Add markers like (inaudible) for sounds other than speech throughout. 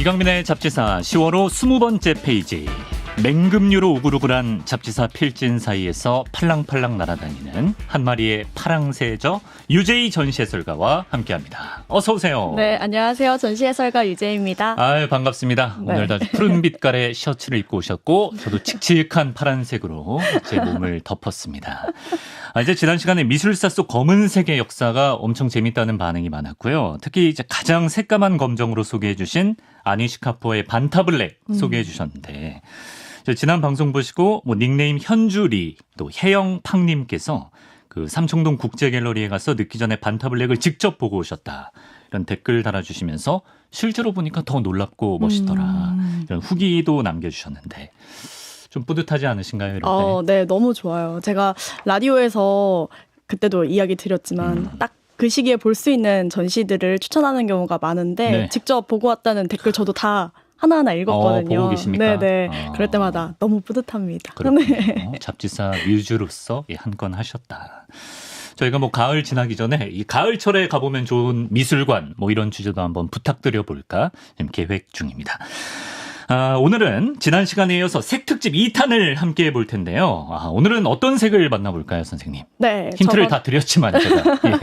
이강민의 잡지사 10월호 20번째 페이지. 맹금류로 우글우글한 잡지사 필진 사이에서 팔랑팔랑 날아다니는 한 마리의 파랑새죠. 유재희 전시해설가와 함께합니다. 어서 오세요. 네, 안녕하세요. 전시해설가 유재입니다. 아유 반갑습니다. 네. 오늘 아주 푸른 빛깔의 셔츠를 입고 오셨고 저도 칙칙한 파란색으로 제 몸을 덮었습니다. 아, 이제 지난 시간에 미술사 속 검은색의 역사가 엄청 재밌다는 반응이 많았고요. 특히 이제 가장 새까만 검정으로 소개해 주신 아니시카포의 반타블랙 음. 소개해 주셨는데 저 지난 방송 보시고 뭐 닉네임 현주리 또 혜영팡님께서 그 삼청동 국제갤러리에 가서 늦기 전에 반타블랙을 직접 보고 오셨다. 이런 댓글 달아주시면서 실제로 보니까 더 놀랍고 멋있더라. 음. 이런 후기도 남겨주셨는데 좀 뿌듯하지 않으신가요? 이럴 때? 어, 네, 너무 좋아요. 제가 라디오에서 그때도 이야기 드렸지만 음. 딱그 시기에 볼 수 있는 전시들을 추천하는 경우가 많은데 네. 직접 보고 왔다는 댓글 저도 다 하나하나 읽었거든요. 어, 보고 계십니까? 네, 네. 어. 그럴 때마다 너무 뿌듯합니다. 그렇군요. 네. 잡지사 뮤즈로서 한 건 하셨다. 저희가 뭐 가을 지나기 전에 이 가을철에 가보면 좋은 미술관 뭐 이런 주제도 한번 부탁드려 볼까 지금 계획 중입니다. 아, 오늘은 지난 시간에 이어서 색 특집 2탄을 함께 해볼 텐데요. 아, 오늘은 어떤 색을 만나볼까요, 선생님? 네, 힌트를 저번- 다 드렸지만 제가 (laughs) 예.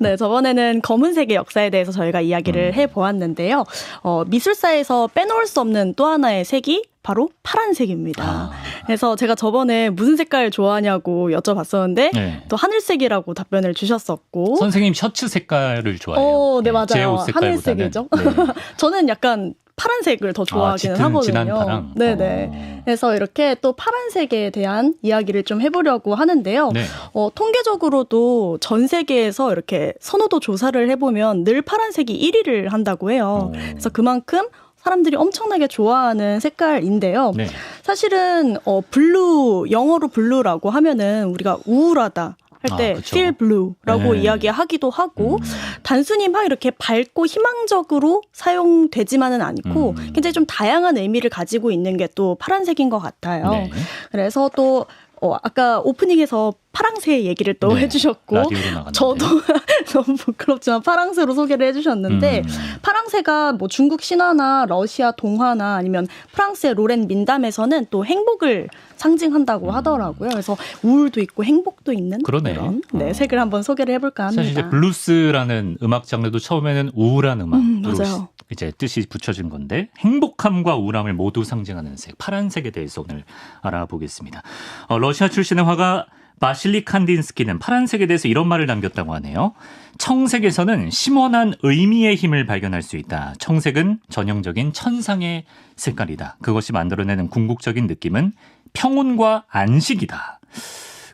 네, 저번에는 검은색의 역사에 대해서 저희가 이야기를 음. 해보았는데요. 어, 미술사에서 빼놓을 수 없는 또 하나의 색이 바로 파란색입니다. 아, 그래서 제가 저번에 무슨 색깔 좋아하냐고 여쭤봤었는데 네. 또 하늘색이라고 답변을 주셨었고 선생님 셔츠 색깔을 좋아해요. 어, 네, 예, 맞아요. 제옷 색깔보다는. 하늘색이죠. 네. (laughs) 저는 약간 파란색을 더 좋아하기는 아, 하거든요. 네네. 어. 그래서 이렇게 또 파란색에 대한 이야기를 좀 해보려고 하는데요. 네. 어, 통계적으로도 전 세계에서 이렇게 선호도 조사를 해보면 늘 파란색이 1위를 한다고 해요. 어. 그래서 그만큼 사람들이 엄청나게 좋아하는 색깔인데요. 네. 사실은 어 블루 영어로 블루라고 하면은 우리가 우울하다 할 아, 때 그쵸. feel blue라고 네. 이야기하기도 하고 음. 단순히 막 이렇게 밝고 희망적으로 사용되지만은 않고 음. 굉장히 좀 다양한 의미를 가지고 있는 게 또 파란색인 것 같아요. 네. 그래서 또 어, 아까 오프닝에서 파랑새 얘기를 또 네. 해주셨고. 저도 (laughs) 너무 부끄럽지만 파랑새로 소개를 해주셨는데 음. 파랑새가 뭐 중국 신화나 러시아 동화나 아니면 프랑스의 로렌 민담에서는 또 행복을 상징한다고 하더라고요. 그래서 우울도 있고 행복도 있는 음. 그러네. 런 네, 어. 색을 한번 소개를 해볼까 합니다. 사실 이제 블루스라는 음악 장르도 처음에는 우울한 음악으로 음. 이제 뜻이 붙여진 건데 행복함과 우울함을 모두 상징하는 색 파란색에 대해서 오늘 알아보겠습니다. 어, 러시아 출신의 화가 바실리 칸딘스키는 파란색에 대해서 이런 말을 남겼다고 하네요. 청색에서는 심원한 의미의 힘을 발견할 수 있다. 청색은 전형적인 천상의 색깔이다. 그것이 만들어내는 궁극적인 느낌은 평온과 안식이다.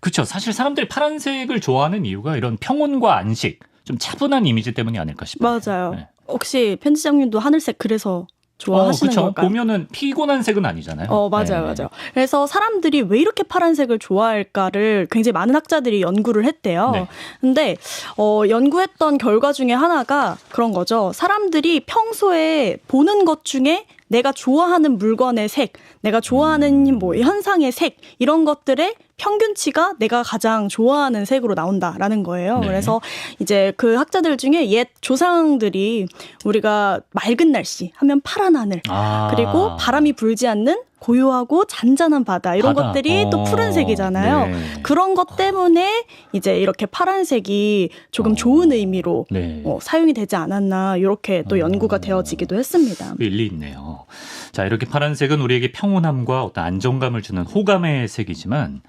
그렇죠. 사실 사람들이 파란색을 좋아하는 이유가 이런 평온과 안식, 좀 차분한 이미지 때문이 아닐까 싶어요. 맞아요. 네. 혹시 편지장님도 하늘색 그래서 좋아하시는 그쵸. 걸까요? 보면은 피곤한 색은 아니잖아요. 어, 맞아요, 네. 맞아요. 그래서 사람들이 왜 이렇게 파란색을 좋아할까를 굉장히 많은 학자들이 연구를 했대요. 네. 근데, 어, 연구했던 결과 중에 하나가 그런 거죠. 사람들이 평소에 보는 것 중에 내가 좋아하는 물건의 색, 내가 좋아하는 뭐 현상의 색, 이런 것들의 평균치가 내가 가장 좋아하는 색으로 나온다라는 거예요. 네. 그래서 이제 그 학자들 중에 옛 조상들이 우리가 맑은 날씨 하면 파란 하늘, 아. 그리고 바람이 불지 않는 고요하고 잔잔한 바다 이런 바다. 것들이 또 어, 푸른색이잖아요. 네. 그런 것 때문에 이제 이렇게 파란색이 조금 어. 좋은 의미로 네. 어, 사용이 되지 않았나 이렇게 또 어. 연구가 되어지기도 했습니다. 일리 있네요. 자, 이렇게 파란색은 우리에게 평온함과 어떤 안정감을 주는 호감의 색이지만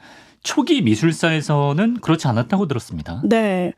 초기 미술사에서는 그렇지 않았다고 들었습니다. 네.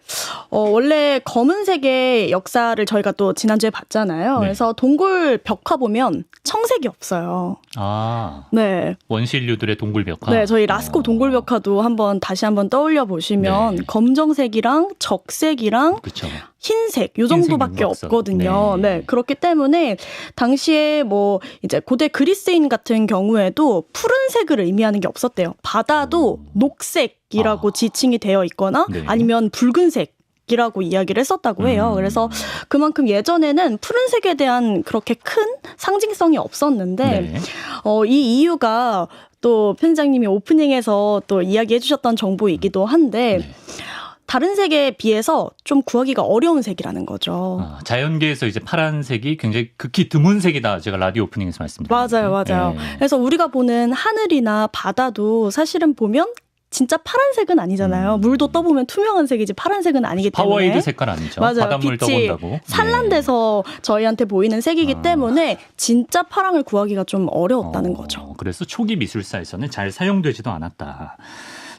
어, 원래 검은색의 역사를 저희가 또 지난주에 봤잖아요. 네. 그래서 동굴 벽화 보면 청색이 없어요. 아, 네. 원시인류들의 동굴 벽화. 네, 저희 라스코 어. 동굴 벽화도 한번 다시 한번 떠올려 보시면 네. 검정색이랑 적색이랑 그렇죠. 흰색 요 정도밖에. 없거든요. 네. 네. 그렇기 때문에 당시에 뭐 이제 고대 그리스인 같은 경우에도 푸른색을 의미하는 게 없었대요. 바다도 녹색이라고 아. 지칭이 되어 있거나 네. 아니면 붉은색 이라고 이야기를 했었다고 해요. 음. 그래서 그만큼 예전에는 푸른색에 대한 그렇게 큰 상징성이 없었는데 네. 어, 이 이유가 또 편집장님이 오프닝에서 또 이야기해 주셨던 정보이기도 한데 네. 다른 색에 비해서 좀 구하기가 어려운 색이라는 거죠. 아, 자연계에서 이제 파란색이 굉장히 극히 드문 색이다. 제가 라디오 오프닝에서 말씀드렸는데. 맞아요, 맞아요. 네. 그래서 우리가 보는 하늘이나 바다도 사실은 보면 진짜 파란색은 아니잖아요. 음. 물도 떠보면 투명한 색이지 파란색은 아니기 때문에. 파워에이드 색깔 아니죠? 맞아요. 바닷물 빛이 떠본다고. 산란돼서 저희한테 보이는 색이기 아. 때문에 진짜 파랑을 구하기가 좀 어려웠다는 어, 거죠. 그래서 초기 미술사에서는 잘 사용되지도 않았다.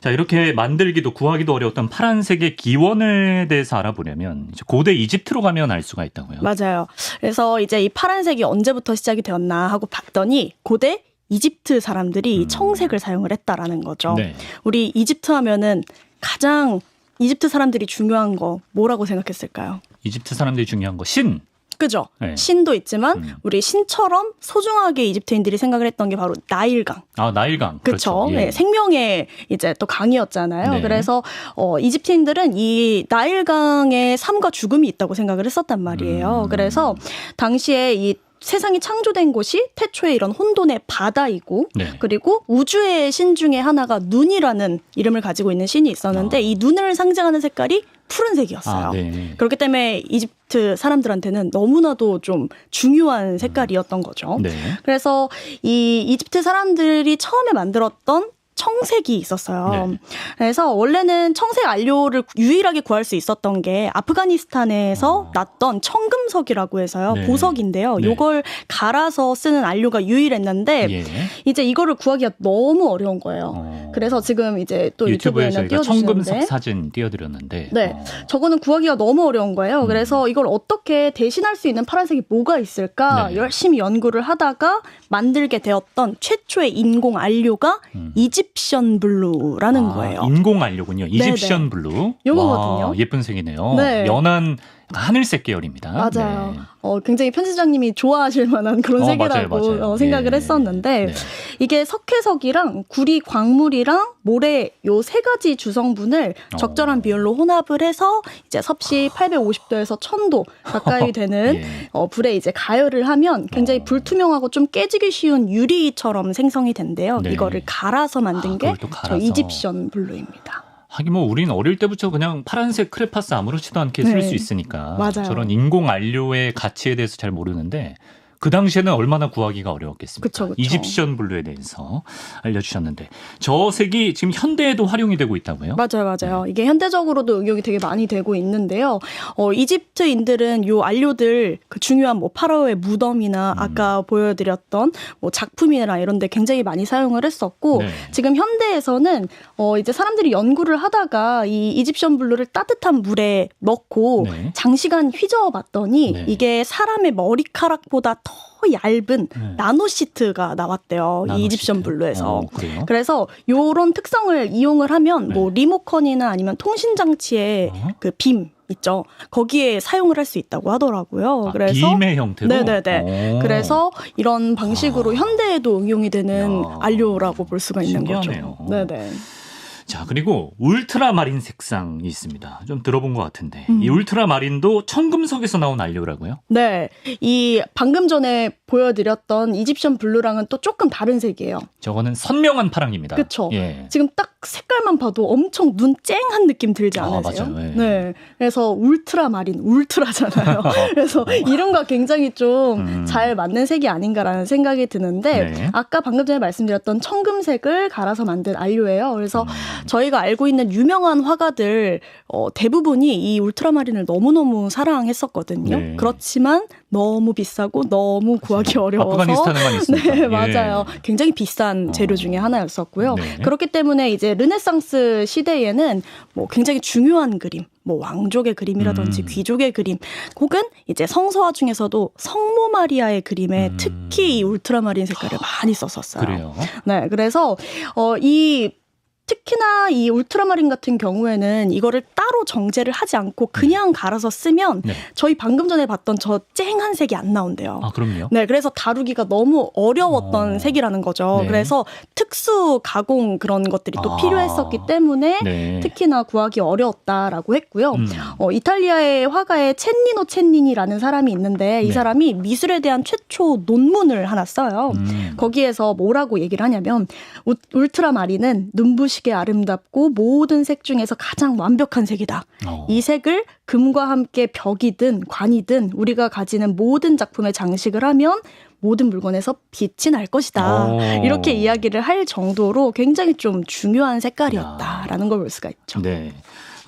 자, 이렇게 만들기도 구하기도 어려웠던 파란색의 기원에 대해서 알아보려면 이제 고대 이집트로 가면 알 수가 있다고요. 맞아요. 그래서 이제 이 파란색이 언제부터 시작이 되었나 하고 봤더니 고대 이집트 사람들이 이 음. 청색을 사용을 했다라는 거죠. 네. 우리 이집트 하면은 가장 이집트 사람들이 중요한 거 뭐라고 생각했을까요? 이집트 사람들이 중요한 거 신. 그죠? 네. 신도 있지만 음. 우리 신처럼 소중하게 이집트인들이 생각을 했던 게 바로 나일강. 아, 나일강. 그렇죠. 예. 네, 생명의 이제 또 강이었잖아요. 네. 그래서 어 이집트인들은 이 나일강의 삶과 죽음이 있다고 생각을 했었단 말이에요. 음. 그래서 당시에 이 세상이 창조된 곳이 태초에 이런 혼돈의 바다이고 네. 그리고 우주의 신 중에 하나가 눈이라는 이름을 가지고 있는 신이 있었는데 아. 이 눈을 상징하는 색깔이 푸른색이었어요. 아, 네. 그렇기 때문에 이집트 사람들한테는 너무나도 좀 중요한 색깔이었던 거죠. 네. 그래서 이 이집트 사람들이 처음에 만들었던 청색이 있었어요. 네. 그래서 원래는 청색 안료를 유일하게 구할 수 있었던 게 아프가니스탄에서 어. 났던 청금석이라고 해서요. 네. 보석인데요. 네. 요걸 갈아서 쓰는 안료가 유일했는데 예. 이제 이거를 구하기가 너무 어려운 거예요. 어. 그래서 지금 이제 또 유튜브에 유튜브에는 저희가 청금석 띄워주시는데 사진 띄워드렸는데. 네. 어. 저거는 구하기가 너무 어려운 거예요. 음. 그래서 이걸 어떻게 대신할 수 있는 파란색이 뭐가 있을까 네. 열심히 연구를 하다가 만들게 되었던 최초의 인공 안료가 음. 이집션 블루라는 아, 거예요. 인공 알료군요. 이집션 블루. 요거거든요. 와, 예쁜 색이네요. 네. 연한 하늘색 계열입니다. 맞아요. 네. 어, 굉장히 편집장님이 좋아하실 만한 그런 어, 색이라고 맞아요, 맞아요. 어, 생각을 네. 했었는데 네. 이게 석회석이랑 구리 광물이랑 모래 요 세 가지 주성분을 어. 적절한 비율로 혼합을 해서 이제 섭씨 850도에서 1000도 가까이 (laughs) 되는 예. 어, 불에 이제 가열을 하면 굉장히 어. 불투명하고 좀 깨지기 쉬운 유리처럼 생성이 된대요. 네. 이거를 갈아서 만든 아, 게 갈아서. 이집션 블루입니다. 하긴 뭐 우리는 어릴 때부터 그냥 파란색 크레파스 아무렇지도 않게 쓸 네. 수 있으니까 맞아요. 저런 인공 안료의 가치에 대해서 잘 모르는데 그 당시에는 얼마나 구하기가 어려웠겠습니까? 그쵸, 그쵸. 이집션 블루에 대해서 알려주셨는데 저 색이 지금 현대에도 활용이 되고 있다고요? 맞아요, 맞아요. 이게 현대적으로도 응용이 되게 많이 되고 있는데요. 어, 이집트인들은 요 안료들 그 중요한 뭐 파라오의 무덤이나 음. 아까 보여드렸던 뭐 작품이나 이런데 굉장히 많이 사용을 했었고 네. 지금 현대에서는 어, 이제 사람들이 연구를 하다가 이 이집션 블루를 따뜻한 물에 넣고 네. 장시간 휘저어봤더니 네. 이게 사람의 머리카락보다 더 얇은 네. 나노 시트가 나왔대요. 이 나노시트. 이집션 블루에서. 어, 그래요? 그래서 요런 특성을 이용을 하면 뭐 네. 리모컨이나 아니면 통신 장치의 어? 그빔 있죠. 거기에 사용을 할 수 있다고 하더라고요. 아, 그래서 빔의 형태로. 네네네. 오. 그래서 이런 방식으로 아. 현대에도 응용이 되는 야. 안료라고 볼 수가 있는 신기하네요. 거죠. 네네. 자 그리고 울트라마린 색상이 있습니다. 좀 들어본 것 같은데 음. 이 울트라마린도 청금석에서 나온 안료라고요? 네. 이 방금 전에 보여드렸던 이집션 블루랑은 또 조금 다른 색이에요. 저거는 선명한 파랑입니다. 그쵸. 예. 지금 딱 색깔만 봐도 엄청 눈 쨍한 느낌 들지 아, 않으세요? 맞아요. 예. 네. 그래서 울트라 마린, 울트라잖아요. (laughs) 그래서 이름과 굉장히 좀 음. 잘 맞는 색이 아닌가라는 생각이 드는데 네. 아까 방금 전에 말씀드렸던 청금색을 갈아서 만든 안료예요. 그래서 음. 저희가 알고 있는 유명한 화가들 어, 대부분이 이 울트라마린을 너무너무 사랑했었거든요. 네. 그렇지만 너무 비싸고 너무 구하기 어려워서 아프가니스탄에만 있습니다. (laughs) 네, 예. 맞아요. 굉장히 비싼 재료 어. 중에 하나였었고요. 네. 그렇기 때문에 이제 르네상스 시대에는 뭐 굉장히 중요한 그림, 뭐 왕족의 그림이라든지 음. 귀족의 그림, 혹은 이제 성서화 중에서도 성모 마리아의 그림에 음. 특히 이 울트라마린 색깔을 많이 썼었어요. 그래요. 네, 그래서 어 이 특히나 이 울트라마린 같은 경우에는 이거를 따로 정제를 하지 않고 그냥 갈아서 쓰면 네. 저희 방금 전에 봤던 저 쨍한 색이 안 나온대요. 아 그럼요. 네, 그래서 다루기가 너무 어려웠던 어. 색이라는 거죠. 네. 그래서 특수 가공 그런 것들이 또 아. 필요했었기 때문에 네. 특히나 구하기 어려웠다라고 했고요. 음. 어, 이탈리아의 화가의 첸니노 첸니니라는 사람이 있는데 이 네. 사람이 미술에 대한 최초 논문을 하나 써요. 음. 거기에서 뭐라고 얘기를 하냐면 우- 울트라마린은 눈부신 눈부시게 아름답고 모든 색 중에서 가장 완벽한 색이다. 어. 이 색을 금과 함께 벽이든 관이든 우리가 가지는 모든 작품에 장식을 하면 모든 물건에서 빛이 날 것이다. 오. 이렇게 이야기를 할 정도로 굉장히 좀 중요한 색깔이었다라는 걸 볼 수가 있죠. 네.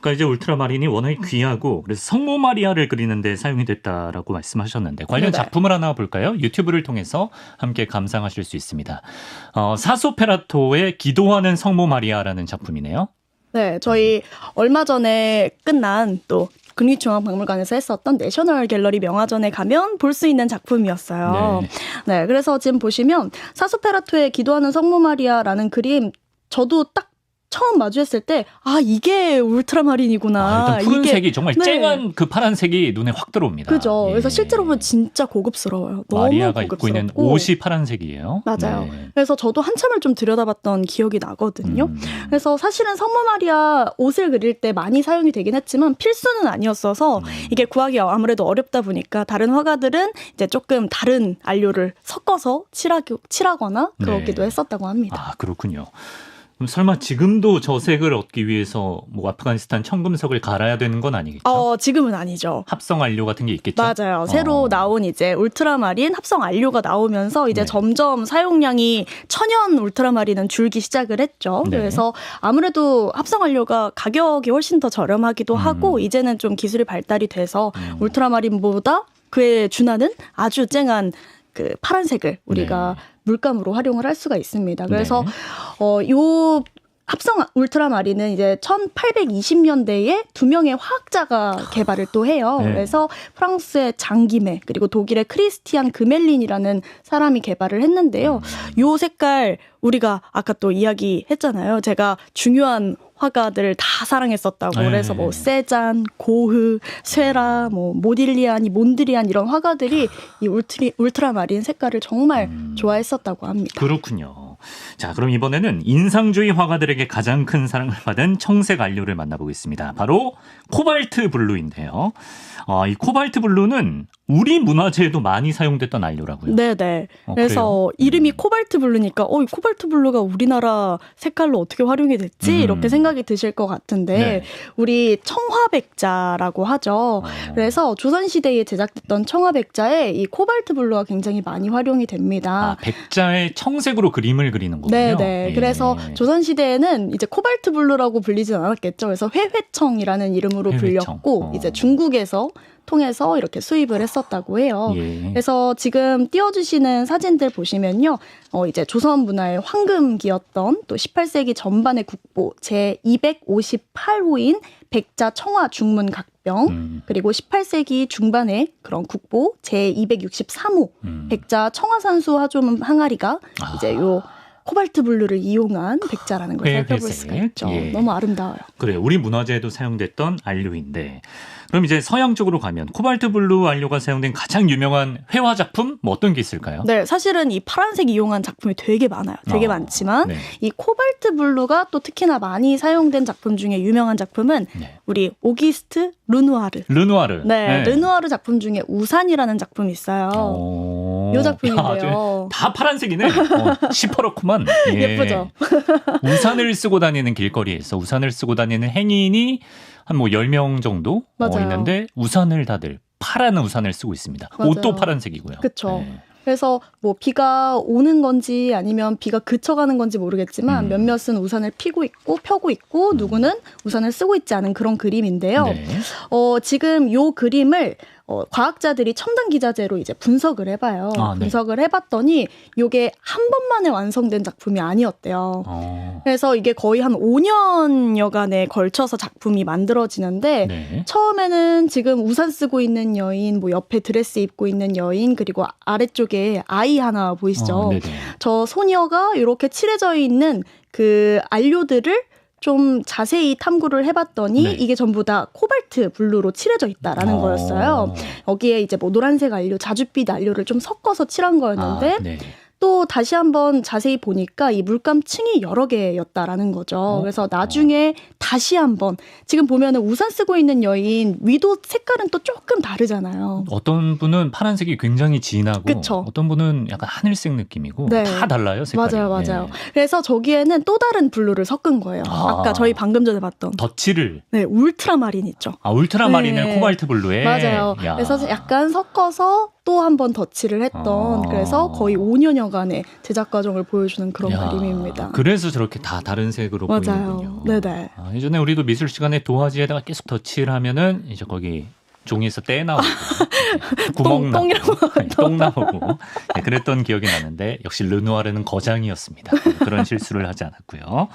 그러니까 이제 울트라마린이 워낙에 귀하고 그래서 성모 마리아를 그리는데 사용이 됐다라고 말씀하셨는데 관련 네네. 작품을 하나 볼까요? 유튜브를 통해서 함께 감상하실 수 있습니다. 어, 사소페라토의 기도하는 성모 마리아라는 작품이네요. 네, 저희 얼마 전에 끝난 또 국립중앙박물관에서 했었던 내셔널 갤러리 명화전에 가면 볼 수 있는 작품이었어요. 네. 네, 그래서 지금 보시면 사소페라토의 기도하는 성모 마리아라는 그림 저도 딱 처음 마주했을 때 아 이게 울트라마린이구나. 아, 일단 푸른색이 이게 정말 네. 쨍한 그 파란색이 눈에 확 들어옵니다. 그죠. 예. 그래서 실제로 보면 진짜 고급스러워요. 너무 마리아가 입고 있는 고급스럽고. 옷이 파란색이에요. 맞아요. 네. 그래서 저도 한참을 좀 들여다봤던 기억이 나거든요. 음. 그래서 사실은 성모 마리아 옷을 그릴 때 많이 사용이 되긴 했지만 필수는 아니었어서 음. 이게 구하기 아무래도 어렵다 보니까 다른 화가들은 이제 조금 다른 안료를 섞어서 칠하기, 칠하거나 그러기도 네. 했었다고 합니다. 아 그렇군요. 그럼 설마 지금도 저 색을 얻기 위해서 뭐 아프가니스탄 청금석을 갈아야 되는 건 아니겠죠? 어, 지금은 아니죠. 합성 안료 같은 게 있겠죠? 맞아요. 새로 어. 나온 이제 울트라마린 합성 안료가 나오면서 이제 네. 점점 사용량이 천연 울트라마린은 줄기 시작을 했죠. 네. 그래서 아무래도 합성 안료가 가격이 훨씬 더 저렴하기도 음. 하고 이제는 좀 기술이 발달이 돼서 음. 울트라마린보다 그에 준하는 아주 쨍한 그 파란색을 우리가 네. 물감으로 활용을 할 수가 있습니다. 그래서 네. 어, 요 합성 울트라마린은 이제 1820년대에 두 명의 화학자가 개발을 또 해요. 네. 그래서 프랑스의 장기메 그리고 독일의 크리스티안 그멜린이라는 사람이 개발을 했는데요. 음. 요 색깔 우리가 아까 또 이야기했잖아요. 제가 중요한 화가들을 다 사랑했었다고. 네. 그래서 뭐 세잔, 고흐, 쇠라, 뭐 모딜리아니, 몬드리안 이런 화가들이 이 울트리, 울트라마린 색깔을 정말 음. 좋아했었다고 합니다. 그렇군요. 자, 그럼 이번에는 인상주의 화가들에게 가장 큰 사랑을 받은 청색 안료를 만나보겠습니다. 바로 코발트 블루인데요. 어, 이 코발트 블루는 우리 문화재에도 많이 사용됐던 안료라고요. 네네. 어, 그래서? 이름이 음. 코발트 블루니까 어, 이 코발트 블루가 우리나라 색깔로 어떻게 활용이 됐지? 음. 이렇게 생각이 드실 것 같은데 네. 우리 청화백자라고 하죠. 어. 그래서 조선시대에 제작됐던 청화백자에 이 코발트 블루가 굉장히 많이 활용이 됩니다. 아, 백자의 청색으로 그림을 그리는 거군요. 네 네. 예. 그래서 조선 시대에는 이제 코발트 블루라고 불리진 않았겠죠. 그래서 회회청이라는 이름으로 회회청. 불렸고, 어. 이제 중국에서 통해서 이렇게 수입을 했었다고 해요. 예. 그래서 지금 띄워주시는 사진들 보시면요. 어, 이제 조선 문화의 황금기였던 또 18세기 전반의 국보 제 258호인 백자 청화 중문 각병 음, 그리고 18세기 중반의 그런 국보 제 263호 음. 백자 청화산수 화조문 항아리가 아. 이제 요 코발트 블루를 이용한 백자라는 걸 회회색. 살펴볼 수가 있죠. 예. 너무 아름다워요. 그래 우리 문화재에도 사용됐던 안료인데 그럼 이제 서양 쪽으로 가면 코발트 블루 안료가 사용된 가장 유명한 회화 작품 뭐 어떤 게 있을까요? 네, 사실은 이 파란색 이용한 작품이 되게 많아요. 되게 어, 많지만 네. 이 코발트 블루가 또 특히나 많이 사용된 작품 중에 유명한 작품은 네. 우리 오기스트 르누아르. 르누아르. 네, 르누아르 작품 중에 우산이라는 작품이 있어요. 야, 아주 작품인데요. 다 파란색이네. 어, 시퍼렇구만. 예. 예쁘죠? (laughs) 우산을 쓰고 다니는 길거리에서 우산을 쓰고 다니는 행인이 한 뭐 10명 정도 어, 맞아요. 있는데 우산을 다들 파란 우산을 쓰고 있습니다. 맞아요. 옷도 파란색이고요. 그쵸. 네. 그래서 뭐 비가 오는 건지 아니면 비가 그쳐가는 건지 모르겠지만 음. 몇몇은 우산을 피고 있고 펴고 있고 누구는 우산을 쓰고 있지 않은 그런 그림인데요. 네. 어, 지금 요 그림을 어, 과학자들이 첨단 기자재로 이제 분석을 해봐요. 아, 네. 분석을 해봤더니 요게 한 번만에 완성된 작품이 아니었대요. 어. 그래서 이게 거의 한 5년 여간에 걸쳐서 작품이 만들어지는데 네. 처음에는 지금 우산 쓰고 있는 여인, 뭐 옆에 드레스 입고 있는 여인, 그리고 아래쪽에 아이 하나 보이시죠? 어. 저 소녀가 이렇게 칠해져 있는 그 안료들을 좀 자세히 탐구를 해봤더니 네. 이게 전부 다 코발트 블루로 칠해져 있다라는 어. 거였어요. 여기에 이제 뭐 노란색 안료, 자줏빛 안료를 좀 섞어서 칠한 거였는데 아, 네. 또 다시 한번 자세히 보니까 이 물감층이 여러 개였다라는 거죠. 어? 그래서 나중에 다시 한번 지금 보면은 우산 쓰고 있는 여인 위도 색깔은 또 조금 다르잖아요. 어떤 분은 파란색이 굉장히 진하고 그쵸. 어떤 분은 약간 하늘색 느낌이고 네. 다 달라요 색깔이. 맞아요, 맞아요. 예. 그래서 저기에는 또 다른 블루를 섞은 거예요. 아. 아. 까 저희 방금 전에 봤던 덧칠을 네 울트라마린 있죠. 아 울트라마린을 네. 코발트 블루에 맞아요. 야. 그래서 약간 섞어서 또 한 번 덧칠을 했던 아. 그래서 거의 5년여간의 제작 과정을 보여주는 그런 야, 그림입니다. 그래서 저렇게 다 다른 색으로 맞아요. 보이는군요. 네네. 아, 예전에 우리도 미술 시간에 도화지에다가 계속 덧칠하면은 이제 거기 종이에서 때 나오고 (laughs) 구멍 똥- 나고 똥이라고 똥 나오고 네, 그랬던 기억이 나는데 역시 르누아르는 거장이었습니다. 그런 실수를 하지 않았고요.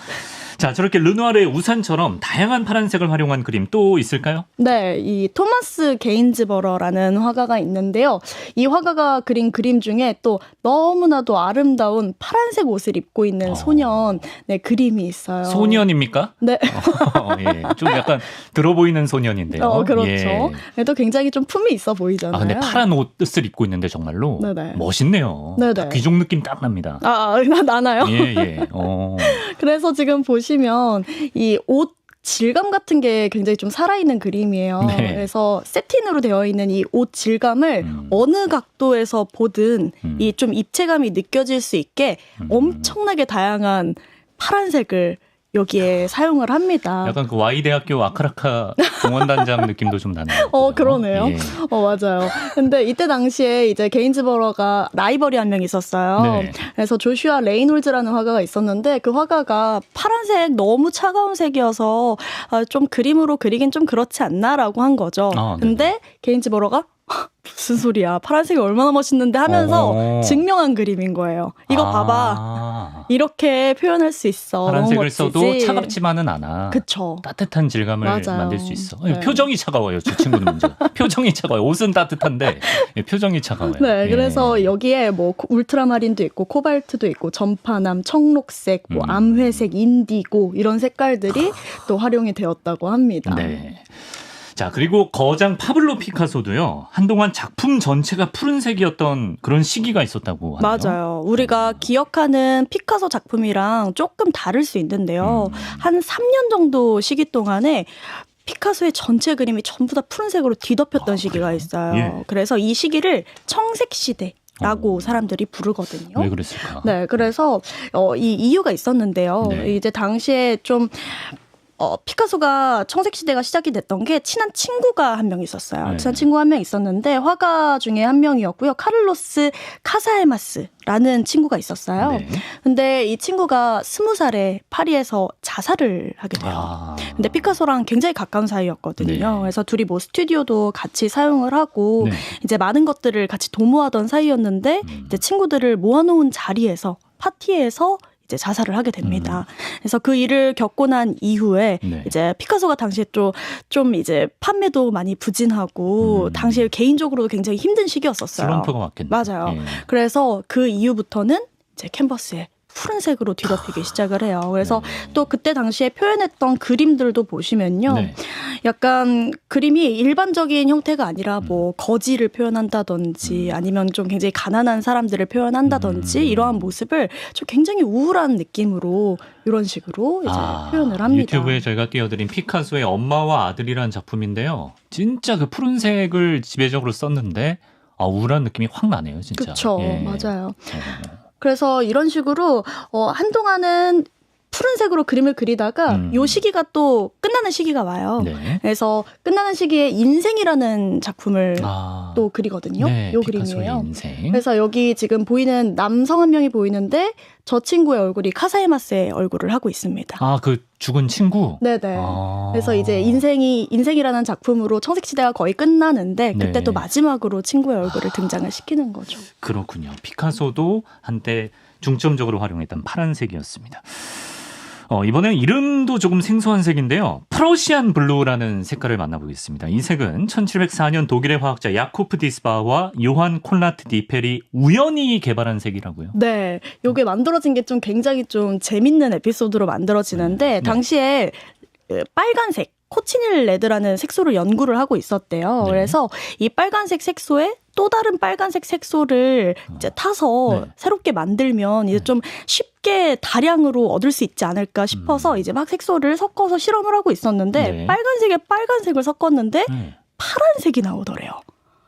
자 저렇게 르누아르의 우산처럼 다양한 파란색을 활용한 그림 또 있을까요? 네, 이 토마스 게인즈버러라는 화가가 있는데요. 이 화가가 그린 그림 중에 또 너무나도 아름다운 파란색 옷을 입고 있는 어. 소년 네 그림이 있어요. 소년입니까? 네, (laughs) 어, 예. 좀 약간 들어 보이는 소년인데요. 어, 그렇죠. 예. 그래도 굉장히 좀 품이 있어 보이잖아요. 아 근데 파란 옷을 입고 있는데 정말로 네네. 멋있네요. 네네. 딱 귀족 느낌 딱 납니다. 아, (laughs) 나, 나나요? 예, 예. 어. (laughs) 그래서 지금 보시면 이옷 질감 같은 게 굉장히 좀 살아있는 그림이에요. 네. 그래서 세틴으로 되어 있는 이 옷 질감을 음. 어느 각도에서 보든 음. 이좀 입체감이 느껴질 수 있게 음. 엄청나게 다양한 파란색을 여기에 사용을 합니다. 약간 그 Y대학교 아카라카 공원단장 (laughs) 느낌도 좀 나네요. 어, 그러네요. 예. 어, 맞아요. 근데 이때 당시에 이제 게인즈버러가 라이벌이 한 명 있었어요. 네. 그래서 조슈아 레이놀즈라는 화가가 있었는데 그 화가가 파란색 너무 차가운 색이어서 아, 좀 그림으로 그리긴 좀 그렇지 않나라고 한 거죠. 아, 네. 근데 게인즈버러가 무슨 소리야. 파란색이 얼마나 멋있는데 하면서 어. 증명한 그림인 거예요. 이거 아, 봐봐. 이렇게 표현할 수 있어. 파란색을 써도? 차갑지만은 않아. 그쵸. 따뜻한 질감을 맞아요. 만들 수 있어. 네. 표정이 차가워요. 저 친구는 문제가. (laughs) 표정이 차가워요. 옷은 따뜻한데 예, 표정이 차가워요. 네, 예. 그래서 여기에 뭐 코- 울트라마린도 있고 코발트도 있고 전파남, 청록색, 뭐 음. 암회색, 인디고 이런 색깔들이 (laughs) 또 활용이 되었다고 합니다. 네. 자, 그리고 거장 파블로 피카소도요. 한동안 작품 전체가 푸른색이었던 그런 시기가 있었다고 하네요. 맞아요. 우리가 기억하는 피카소 작품이랑 조금 다를 수 있는데요. 음. 한 3년 정도 시기 동안에 피카소의 전체 그림이 전부 다 푸른색으로 뒤덮였던 아, 시기가? 있어요. 예. 그래서 이 시기를 청색 시대 라고 어. 사람들이 부르거든요. 왜 그랬을까? 네, 그래서 어, 이 이유가 있었는데요. 네. 이제 당시에 좀 어, 피카소가 청색 시대가 시작이 됐던 게 친한 친구가 한 명 있었어요. 네. 친한 친구 한 명 있었는데 화가 중에 한 명이었고요. 카를로스 카사에마스라는 친구가 있었어요. 네. 근데 이 친구가 스무 살에 파리에서 자살을 하게 돼요. 아. 근데 피카소랑 굉장히 가까운 사이였거든요. 네. 그래서 둘이 뭐 스튜디오도 같이 사용을 하고 네. 이제 많은 것들을 같이 도모하던 사이였는데 음. 이제 친구들을 모아놓은 자리에서 파티에서 이제 자살을 하게 됩니다. 그래서 그 일을 겪고 난 이후에 음. 네. 이제 피카소가 당시에 또 좀 이제 판매도 많이 부진하고 음. 당시에 개인적으로도 굉장히 힘든 시기였었어요. 슬럼프가 왔겠네. 맞아요. 예. 그래서 그 이후부터는 이제 캔버스에 푸른색으로 뒤덮이기 시작을 해요. 그래서 또 그때 당시에 표현했던 그림들도 보시면요. 네. 약간 그림이 일반적인 형태가 아니라 뭐 음. 거지를 표현한다든지 아니면 좀 굉장히 가난한 사람들을 표현한다든지 음. 이러한 모습을 좀 굉장히 우울한 느낌으로 이런 식으로 이제 표현을 합니다. 아, 유튜브에 저희가 띄워드린 피카소의 엄마와 아들이라는 작품인데요. 진짜 그 푸른색을 지배적으로 썼는데 아, 우울한 느낌이 확 나네요, 진짜. 그렇죠. 예. 맞아요. 어. 그래서 이런 식으로 어 한동안은 푸른색으로 그림을 그리다가 음. 요 시기가 또 끝나는 시기가 와요. 네. 그래서 끝나는 시기에 인생이라는 작품을 아, 또 그리거든요. 네, 요 그림이에요. 인생. 그래서 여기 지금 보이는 남성 한 명이 보이는데 저 친구의 얼굴이 카사이마스의 얼굴을 하고 있습니다. 아, 그 죽은 친구. 네네. 아. 그래서 이제 인생이 인생이라는 작품으로 청색 시대가 거의 끝나는데 그때 네. 또 마지막으로 친구의 얼굴을 등장을 시키는 거죠. 그렇군요. 피카소도 한때 중점적으로 활용했던 파란색이었습니다. 어, 이번엔 이름도 조금 생소한 색인데요. 프러시안 블루라는 색깔을 만나보겠습니다. 이 색은 1704년 독일의 화학자 야코프 디스바와 요한 콘라트 디펠이 우연히 개발한 색이라고요. 네, 요게 만들어진 게 좀 굉장히 좀 재밌는 에피소드로 만들어지는데 네. 당시에 그 빨간색 코치닐 레드라는 색소를 연구를 하고 있었대요. 네. 그래서 이 빨간색 색소에 또 다른 빨간색 색소를 이제 타서 네. 새롭게 만들면 이제 네. 좀 쉽게 다량으로 얻을 수 있지 않을까 싶어서 음. 이제 막 색소를 섞어서 실험을 하고 있었는데 네. 빨간색에 빨간색을 섞었는데 네. 파란색이 나오더래요.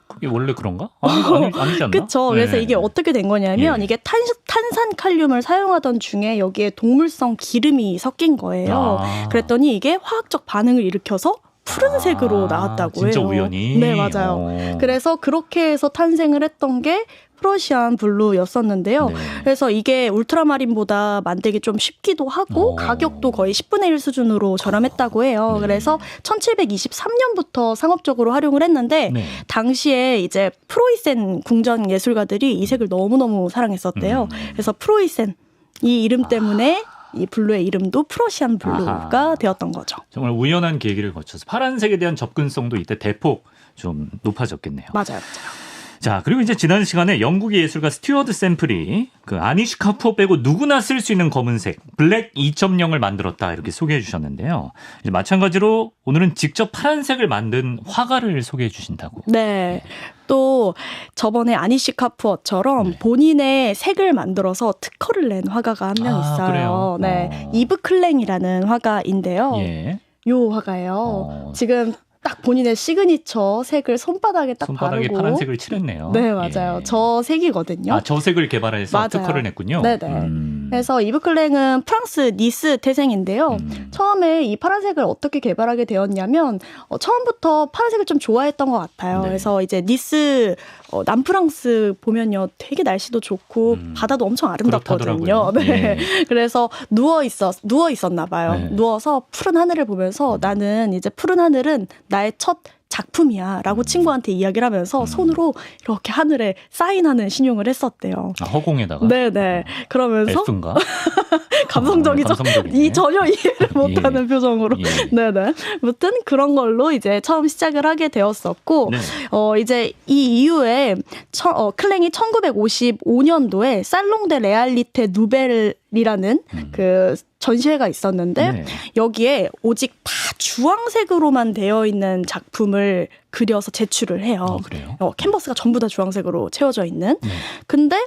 그게 원래 그런가? 아니, 아니, 아니지 않나? (laughs) 그렇죠. 그래서 네. 이게 어떻게 된 거냐면 예. 이게 탄, 탄산 칼륨을 사용하던 중에 여기에 동물성 기름이 섞인 거예요. 아. 그랬더니 이게 화학적 반응을 일으켜서 푸른색으로 아, 나왔다고 진짜 해요. 우연히. 네, 맞아요. 어. 그래서 그렇게 해서 탄생을 했던 게 프러시안 블루였었는데요. 네. 그래서 이게 울트라마린보다 만들기 좀 쉽기도 하고 어. 가격도 거의 10분의 1 수준으로 저렴했다고 해요. 네. 그래서 1723년부터 상업적으로 활용을 했는데 네. 당시에 이제 프로이센 궁전 예술가들이 이 색을 너무너무 사랑했었대요. 음. 아. 그래서 프로이센 이 이름 때문에 이 블루의 이름도 프러시안 블루가 아하. 되었던 거죠. 정말 우연한 계기를 거쳐서 파란색에 대한 접근성도 이때 대폭 좀 높아졌겠네요. 맞아요. 맞아요. 자, 그리고 이제 지난 시간에 영국의 예술가 스튜어드 샘플이 그 아니시 카푸어 빼고 누구나 쓸 수 있는 검은색 블랙 2.0을 만들었다 이렇게 소개해 주셨는데요. 이제 마찬가지로 오늘은 직접 파란색을 만든 화가를 소개해 주신다고. 네. 또 저번에 아니시 카푸어처럼 네. 본인의 색을 만들어서 특허를 낸 화가가 한명 아, 있어요. 그래요? 네. 어. 이브 클랭이라는 화가인데요. 예. 요 화가예요. 어. 지금 딱 본인의 시그니처 색을 손바닥에 딱 손바닥에 바르고 파란색을 칠했네요. 네, 맞아요. 예. 저 색이거든요. 아, 저 색을 개발해서 맞아요. 특허를 냈군요. 네네. 음. 그래서 이브 클랭은 프랑스 니스 태생인데요. 음. 처음에 이 파란색을 어떻게 개발하게 되었냐면 어, 처음부터 파란색을 좀 좋아했던 것 같아요. 네. 그래서 이제 니스 어, 남프랑스 보면요, 되게 날씨도 좋고 음. 바다도 엄청 아름답거든요. 네. 예. (laughs) 그래서 누워 있었 누워 있었나 봐요. 네. 누워서 푸른 하늘을 보면서 나는 이제 푸른 하늘은 나의 첫 작품이야 라고 친구한테 이야기를 하면서 음. 손으로 이렇게 하늘에 사인하는 신용을 했었대요. 아, 허공에다가 네네. 그러면서 F인가? (laughs) 감성적이죠. 아. 이 전혀 이해를 못하는 표정으로. 예. 네네. 무튼 그런 걸로 이제 처음 시작을 하게 되었었고, 네. 어, 이제 이 이후에 처, 어, 클랭이 1955년도에 살롱 데 레알리테 누벨 이라는 음. 그 전시회가 있었는데, 네. 여기에 오직 다 주황색으로만 되어 있는 작품을 그려서 제출을 해요. 어, 그래요? 어, 캔버스가 전부 다 주황색으로 채워져 있는. 네. 근데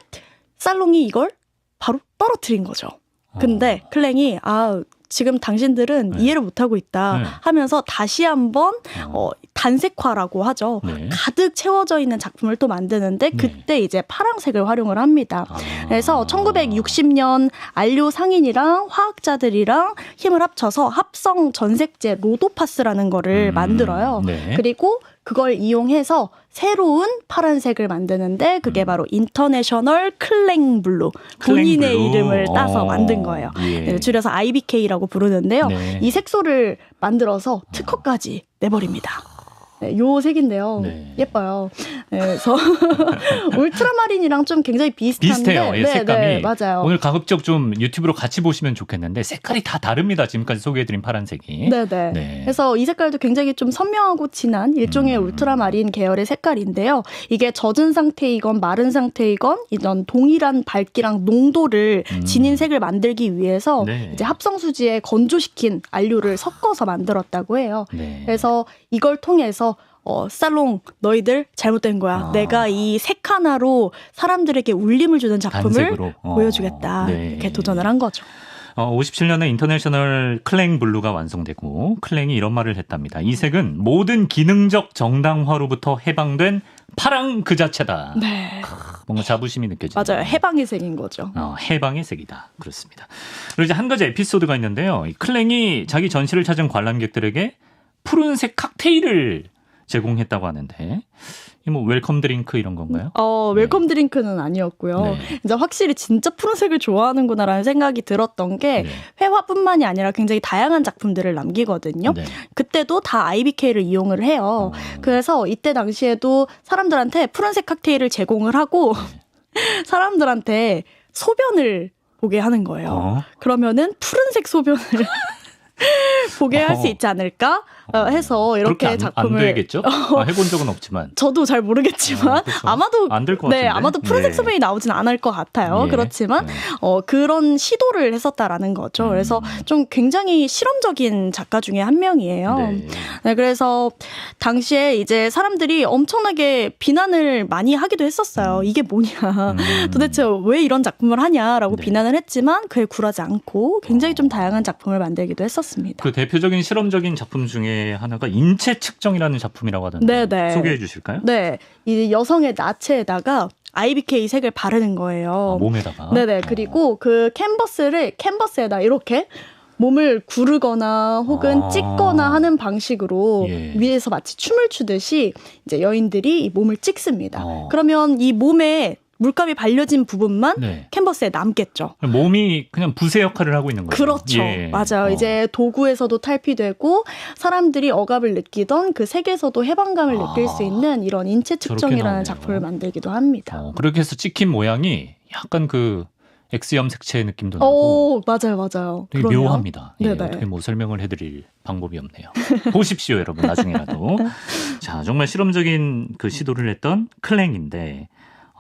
살롱이 이걸 바로 떨어뜨린 거죠. 근데 클랭이 아 지금 당신들은 어. 네. 이해를 못하고 있다 네. 하면서 다시 한번 어. 어, 단색화라고 하죠. 네. 가득 채워져 있는 작품을 또 만드는데 네. 그때 이제 파랑색을 활용을 합니다. 아. 그래서 1960년 안료 상인이랑 화학자들이랑 힘을 합쳐서 합성 전색제 로도파스라는 거를 음, 만들어요. 네. 그리고 그걸 이용해서 새로운 파란색을 만드는데 그게 음. 바로 인터내셔널 클랭 블루 본인의 블루. 이름을 따서 어, 만든 거예요. 예. 네, 줄여서 IBK라고 부르는데요. 네. 이 색소를 만들어서 특허까지 내버립니다. 네, 요 색인데요. 네. 예뻐요. 네, 그래서 (laughs) 울트라마린이랑 좀 굉장히 비슷한데 비슷해요. 예, 네, 색감이. 네, 맞아요. 오늘 가급적 좀 유튜브로 같이 보시면 좋겠는데 색깔이 다 다릅니다. 지금까지 소개해드린 파란색이. 네, 네. 네. 그래서 이 색깔도 굉장히 좀 선명하고 진한 일종의 음. 울트라마린 계열의 색깔인데요. 이게 젖은 상태이건 마른 상태이건 이런 동일한 밝기랑 농도를 음. 지닌 색을 만들기 위해서 네. 이제 합성 수지에 건조시킨 안료를 섞어서 만들었다고 해요. 네. 그래서 이걸 통해서 어, 살롱 너희들 잘못된 거야. 아. 내가 이 색 하나로 사람들에게 울림을 주는 작품을. 어. 보여주겠다. 네. 이렇게 도전을 한 거죠. 어, 57년에 인터내셔널 클랭 블루가 완성되고 클랭이 이런 말을 했답니다. 이 색은 모든 기능적 정당화로부터 해방된 파랑 그 자체다. 네. 뭔가 자부심이 느껴지죠. 맞아요. 해방의 색인 거죠. 어, 해방의 색이다. 그렇습니다. 그리고 이제 한 가지 에피소드가 있는데요. 이 클랭이 자기 전시를 찾은 관람객들에게 푸른색 칵테일을 제공했다고 하는데 이뭐 웰컴 드링크 이런 건가요? 어, 웰컴 드링크는 아니었고요. 네. 이제 확실히 진짜 푸른색을 좋아하는구나라는 생각이 들었던 게 네. 회화뿐만이 아니라 굉장히 다양한 작품들을 남기거든요. 네. 그때도 다 IBK를 이용을 해요. 어. 그래서 이때 당시에도 사람들한테 푸른색 칵테일을 제공을 하고 네. (laughs) 사람들한테 소변을 보게 하는 거예요. 어. 그러면은 푸른색 소변을 (laughs) 보게 할수 어. 있지 않을까 어, 해서 그렇게 이렇게 안, 안 작품을 되겠죠? (laughs) 아, 해본 적은 없지만. 저도 잘 모르겠지만 어, 그쵸. 아마도 안 될것 네, 같은데. 아마도 푸른색 예. 소변이 나오진 않을 것 같아요. 예. 그렇지만 네. 어, 그런 시도를 했었다라는 거죠. 음. 그래서 좀 굉장히 실험적인 작가 중에 한 명이에요. 네. 네, 그래서 당시에 이제 사람들이 엄청나게 비난을 많이 하기도 했었어요. 이게 뭐냐. 음. 도대체 왜 이런 작품을 하냐라고 네. 비난을 했지만 그에 굴하지 않고 굉장히 좀 어. 다양한 작품을 만들기도 했었습니다. 그 대표적인 실험적인 작품 중에 하나가 인체 측정이라는 작품이라고 하던데 네, 네. 소개해 주실까요? 네, 이 여성의 나체에다가 IBK 색을 바르는 거예요. 아, 몸에다가. 네네. 어. 그리고 그 캔버스를 캔버스에다 이렇게 몸을 구르거나 혹은 아. 찍거나 하는 방식으로 예. 위에서 마치 춤을 추듯이 이제 여인들이 이 몸을 찍습니다. 어. 그러면 이 몸에 물감이 발려진 부분만 네. 캔버스에 남겠죠. 몸이 그냥 부세 역할을 하고 있는 거죠. 그렇죠. 예. 맞아요. 어. 이제 도구에서도 탈피되고 사람들이 억압을 느끼던 그 색에서도 해방감을 아. 느낄 수 있는 이런 인체 측정이라는. 작품을 만들기도 합니다. 어, 그렇게 해서 찍힌 모양이 약간 그 X염 색채 느낌도 나고 오, 맞아요, 맞아요. 되게 그러네요. 묘합니다. 예, 네네. 어떻게 뭐 설명을 해드릴 방법이 없네요. (laughs) 보십시오, 여러분 나중에라도. (laughs) 자, 정말 실험적인 그 시도를 했던 클랭인데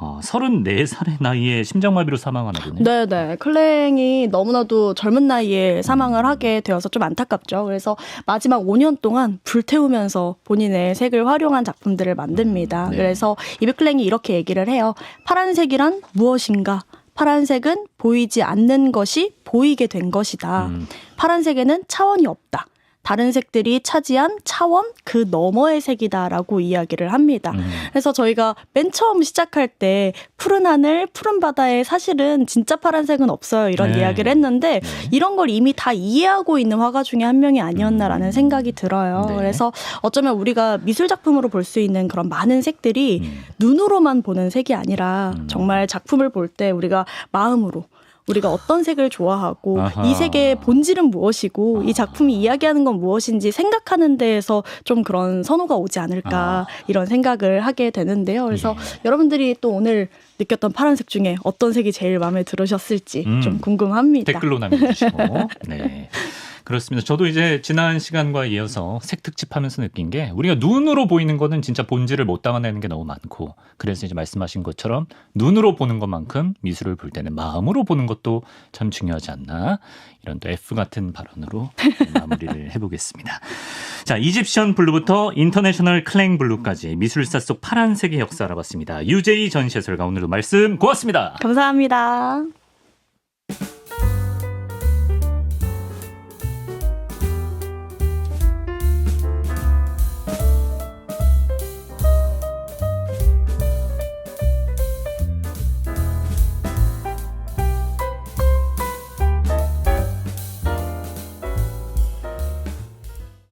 어, 34살의 나이에 심장마비로 사망하나 보네요. 네 네. 클랭이 너무나도 젊은 나이에 사망을 하게 되어서 좀 안타깝죠. 그래서 마지막 5년 동안 불태우면서 본인의 색을 활용한 작품들을 만듭니다. 음, 네. 그래서 이브 클랭이 이렇게 얘기를 해요. 파란색이란 무엇인가? 파란색은 보이지 않는 것이 보이게 된 것이다. 음, 파란색에는 차원이 없다. 다른 색들이 차지한 차원 그 너머의 색이다라고 이야기를 합니다. 음. 그래서 저희가 맨 처음 시작할 때 푸른 하늘, 푸른 바다에 사실은 진짜 파란색은 없어요. 이런 네. 이야기를 했는데 네. 이런 걸 이미 다 이해하고 있는 화가 중에 한 명이 아니었나라는 음. 생각이 들어요. 네. 그래서 어쩌면 우리가 미술 작품으로 볼 수 있는 그런 많은 색들이 음. 눈으로만 보는 색이 아니라 음. 정말 작품을 볼 때 우리가 마음으로 우리가 어떤 색을 좋아하고 아하. 이 색의 본질은 무엇이고 이 작품이 이야기하는 건 무엇인지 생각하는 데에서 좀 그런 선호가 오지 않을까 아. 이런 생각을 하게 되는데요. 그래서 예. 여러분들이 또 오늘 느꼈던 파란색 중에 어떤 색이 제일 마음에 들으셨을지 음. 좀 궁금합니다. 댓글로 남겨주시고. 네. 그렇습니다. 저도 이제 지난 시간과 이어서 색 특집 하면서 느낀 게 우리가 눈으로 보이는 거는 진짜 본질을 못 담아내는 게 너무 많고 그래서 이제 말씀하신 것처럼 눈으로 보는 것만큼 미술을 볼 때는 마음으로 보는 것도 참 중요하지 않나 이런 또 F 같은 발언으로 (laughs) 마무리를 해보겠습니다. 자, 이집션 블루부터 인터내셔널 클랭 블루까지 미술사 속 파란색의 역사 알아봤습니다. 유재희 전시해설가 오늘도 말씀 고맙습니다. 감사합니다.